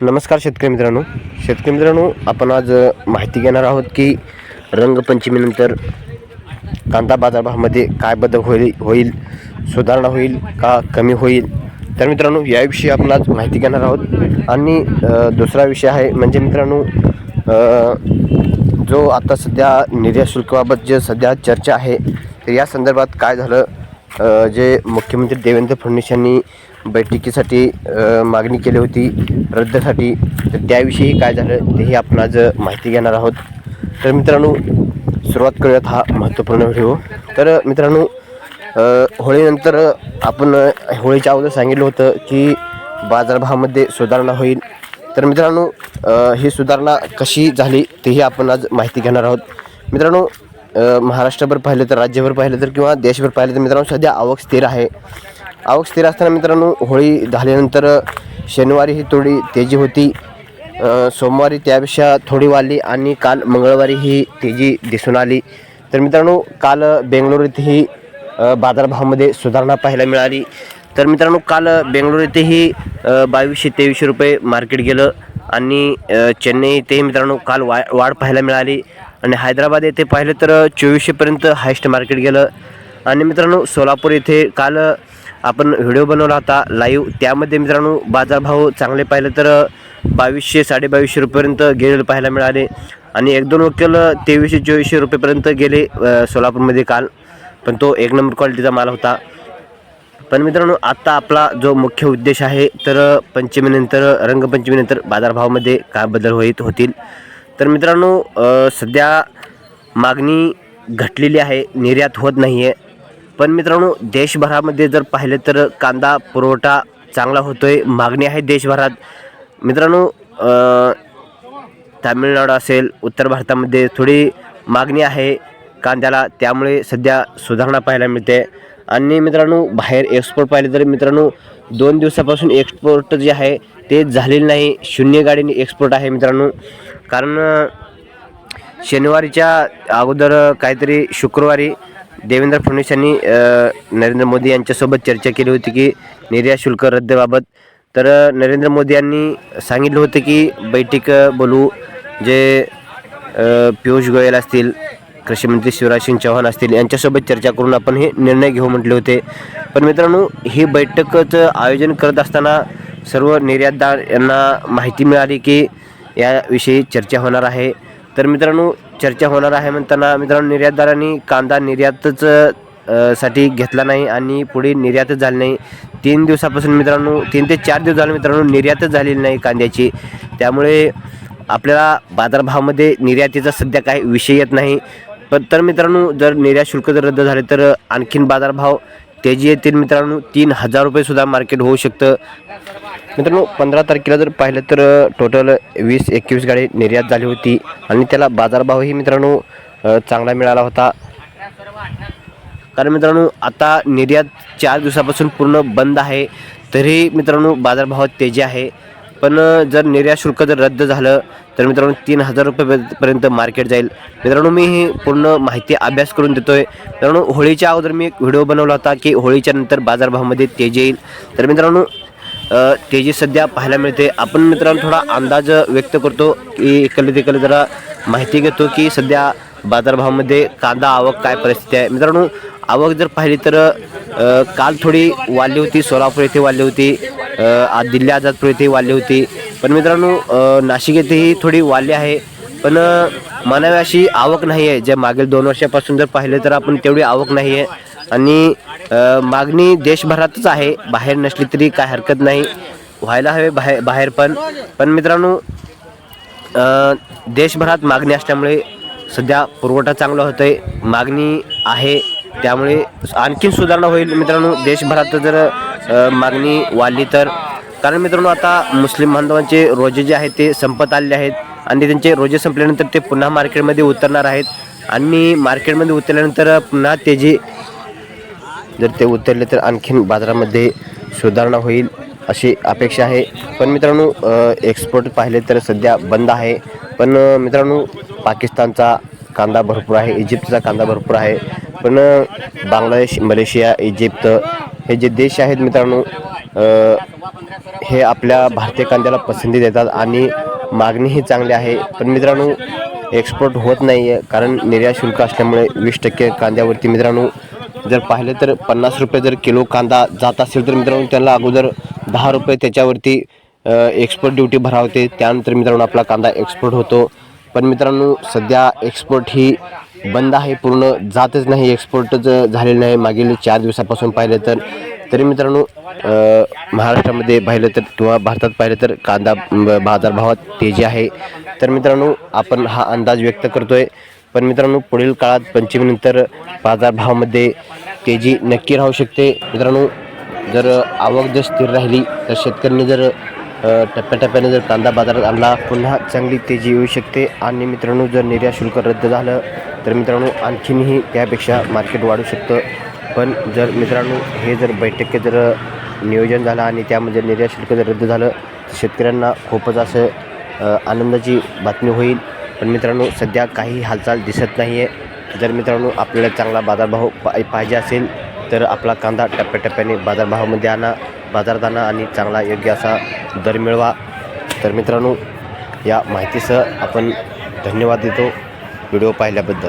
नमस्कार शेतकरी मित्रांनो. शेतकरी मित्रांनो आपण आज माहिती घेणार आहोत की रंगपंचमीनंतर कांदा बाजारभावामध्ये काय बदल होईल होईल सुधारणा होईल का कमी होईल? तर मित्रांनो याविषयी आपण आज माहिती घेणार आहोत. आणि दुसरा विषय आहे म्हणजे मित्रांनो जो आता सध्या निर्यात शुल्काबाबत जे सध्या चर्चा आहे तर या संदर्भात काय झालं जे मुख्यमंत्री देवेंद्र फडणवीस यांनी बैठकीसाठी मागणी केली होती रद्दसाठी तर त्याविषयी काय झालं तेही आपण आज माहिती घेणार आहोत. तर मित्रांनो सुरुवात करूयात हा महत्त्वपूर्ण व्हिडिओ. तर मित्रांनो होळीनंतर आपण होळीच्या अगोदर सांगितलं होतं की बाजारभावामध्ये सुधारणा होईल. तर मित्रांनो ही सुधारणा कशी झाली तेही आपण आज माहिती घेणार आहोत. मित्रांनो महाराष्ट्रभर पाहिलं तर राज्यभर पाहिलं तर किंवा देशभर पाहिलं तर मित्रांनो सध्या आवक स्थिर आहे. आवक स्थिर असताना मित्रांनो होळी झाल्यानंतर शनिवारी ही थोडी तेजी होती. सोमवारी त्यापेक्षा थोडी वाढली आणि काल मंगळवारी ही तेजी दिसून आली. तर मित्रांनो काल बेंगलोर येथेही बाजारभावामध्ये सुधारणा पाहायला मिळाली. तर मित्रांनो काल बेंगलोर येथेही बावीसशे तेवीसशे रुपये मार्केट गेलं आणि चेन्नई येथेही मित्रांनो काल वा वाढ पाहायला मिळाली. आणि हैदराबाद येथे पाहिलं तर चोवीसशेपर्यंत हायस्ट मार्केट गेलं. आणि मित्रांनो सोलापूर येथे काल आपण व्हिडिओ बनवला होता लाईव्ह. त्यामध्ये मित्रांनो बाजारभाव चांगले पाहिलं तर बावीसशे साडेबावीसशे रुपयेपर्यंत गेलेले पाहायला मिळाले. आणि एक दोन वकील तेवीसशे चोवीसशे रुपयेपर्यंत गेले सोलापूरमध्ये काल. पण तो एक नंबर क्वालिटीचा माल होता. पण मित्रांनो आत्ता आपला जो मुख्य उद्देश आहे तर पंचमीनंतर रंगपंचमीनंतर बाजारभावामध्ये काय बदल होईत होतील? तर मित्रांनो सध्या मागणी घटलेली आहे निर्यात होत नाही आहे पण मित्रांनो देशभरामध्ये जर पाहिलं तर कांदा पुरवठा चांगला होतो आहे मागणी आहे देशभरात. मित्रांनो तामिळनाडू असेल उत्तर भारतामध्ये थोडी मागणी आहे कांद्याला त्यामुळे सध्या सुधारणा पाहायला मिळते. आणि मित्रांनो बाहेर एक्सपोर्ट पाहिले तर मित्रांनो दोन दिवसापासून एक्सपोर्ट जे आहे ते झालेलं नाही. शून्य गाडीने एक्सपोर्ट आहे मित्रांनो. कारण शनिवारीच्या अगोदर काहीतरी शुक्रवारी देवेंद्र फडणवीस यांनी नरेंद्र मोदी यांच्यासोबत चर्चा केली होती की निर्यात शुल्क रद्दबाबत. तर नरेंद्र मोदी यांनी सांगितलं होतं की बैठक बोलू जे पियुष गोयल असतील कृषीमंत्री शिवराज सिंग चौहान असतील यांच्यासोबत चर्चा करून आपण हे निर्णय घेऊ म्हटले होते. पण मित्रांनो ही बैठकचं आयोजन करत असताना सर्व निर्यातदार यांना माहिती मिळाली की याविषयी चर्चा होणार आहे. तर मित्रांनो चर्चा होणार आहे म्हणताना मित्रांनो निर्यातदारांनी कांदा निर्यातच साठी घेतला नाही आणि पुढे निर्यातच झाली नाही. तीन दिवसापासून मित्रांनो तीन ते चार दिवस झाले मित्रांनो निर्यातच झालेली नाही कांद्याची. त्यामुळे आपल्याला बाजारभावामध्ये निर्यातीचा सध्या काही विषय येत नाही. पण तर मित्रांनो जर निर्यात शुल्क जर रद्द झाले तर आणखीन बाजारभाव तेजी येतील मित्रांनो. तीन हजार रुपयेसुद्धा मार्केट होऊ शकतं. मित्रांनो पंधरा तारखेला जर पाहिलं तर टोटल वीस एकवीस गाडी निर्यात झाली होती. आणि त्याला बाजारभावही मित्रांनो चांगला मिळाला होता. कारण मित्रांनो आता निर्यात चार दिवसापासून पूर्ण बंद आहे. तरी मित्रांनो बाजारभावात तेजी आहे. पण जर निर्यात शुल्क जर रद्द झालं तर मित्रांनो तीन हजार रुपयेपर्यंत मार्केट जाईल. मित्रांनो मी ही पूर्ण माहिती अभ्यास करून देतो आहे मित्रांनो होळीच्या अगोदर मी एक व्हिडिओ बनवला होता की होळीच्या नंतर बाजारभावामध्ये तेजी येईल. तर मित्रांनो तेजी सध्या पाहायला मिळते आपण मित्रांनो थोडा अंदाज व्यक्त करतो की इकडे तिकडे जरा माहिती घेतो की सध्या बाजारभावामध्ये कांदा आवक काय परिस्थिती आहे. मित्रांनो आवक जर पाहिली तर काल थोडी वाढली होती सोलापूर येथे वाढली होती आज दिल्ली आझादपूर येथे वाढली होती. पण मित्रांनो नाशिक येथेही थोडी वाढली आहे. पण म्हणावी अशी आवक नाही आहे. ज्या मागील दोन वर्षापासून जर पाहिलं तर आपण तेवढी आवक नाही आहे. आणि मागणी देशभरातच आहे. बाहेर नसली तरी काय हरकत नाही. व्हायला हवे बाहेर बाहेर पण. पण मित्रांनो देशभरात मागणी असल्यामुळे सध्या पुरवठा चांगला होतो आहे मागणी आहे. त्यामुळे आणखीन सुधारणा होईल मित्रांनो. देशभरात जर मागणी वाढली तर. कारण मित्रांनो आता मुस्लिम बांधवांचे रोजे जे आहेत ते संपत आलेले आहेत. आणि त्यांचे रोजे संपल्यानंतर ते पुन्हा मार्केटमध्ये उतरणार आहेत. आणि मार्केटमध्ये उतरल्यानंतर पुन्हा तेजी जर ते उतरले तर आणखीन बाजारामध्ये सुधारणा होईल अशी अपेक्षा आहे. पण मित्रांनो एक्सपोर्ट पाहिले तर सध्या बंद आहे. पण मित्रांनो पाकिस्तानचा कांदा भरपूर आहे इजिप्तचा कांदा भरपूर आहे. पण बांगलादेश मलेशिया इजिप्त हे जे देश आहेत मित्रांनो हे आपल्या भारतीय कांद्याला पसंती देतात आणि मागणीही चांगली आहे. पण मित्रांनो एक्सपोर्ट होत नाही आहे कारण निर्यात शुल्क असल्यामुळे वीस टक्के कांद्यावरती मित्रांनो जर पाहिलं तर पन्नास रुपये जर किलो कांदा जात असेल तर मित्रांनो त्यांना अगोदर दहा रुपये त्याच्यावरती एक्सपोर्ट ड्युटी भरावते. त्यानंतर मित्रांनो आपला कांदा एक्सपोर्ट होतो. पण मित्रांनो सध्या एक्सपोर्ट ही बंद आहे पूर्ण जातच नाही एक्सपोर्टच झालेलं नाही. मागील चार दिवसापासून पाहिलं तर. तरी मित्रांनो महाराष्ट्रामध्ये पाहिलं तर किंवा भारतात पाहिलं तर कांदा बाजारभावात तेजी आहे. तर मित्रांनो आपण हा अंदाज व्यक्त करतो आहे पण मित्रांनो पुढील काळात पंचमीनंतर बाजारभावामध्ये तेजी नक्की राहू शकते. मित्रांनो जर आवक जर स्थिर राहिली तर शेतकऱ्यांनी जर टप्प्याटप्प्याने जर कांदा बाजारात आणला पुन्हा चांगली तेजी येऊ शकते. आणि मित्रांनो जर निर्यात शुल्क रद्द झालं तर मित्रांनो आणखीनही त्यापेक्षा मार्केट वाढू शकतं. पण जर मित्रांनो हे जर बैठक जर नियोजन झालं आणि त्यामध्ये निर्यात शुल्क जर रद्द झालं तर शेतकऱ्यांना खूपच असं आनंदाची बातमी होईल. पण मित्रांनो सध्या काही हालचाल दिसत नाही आहे जर मित्रांनो आपल्याला चांगला बाजारभाव पा पाहिजे असेल तर आपला कांदा टप्प्याटप्प्याने बाजारभावामध्ये आणा बाजारात आणा आणि चांगला योग्य असा दर मिळवा. तर मित्रांनो या माहितीसह आपण धन्यवाद देतो. व्हिडिओ पाहिल्याबद्दल.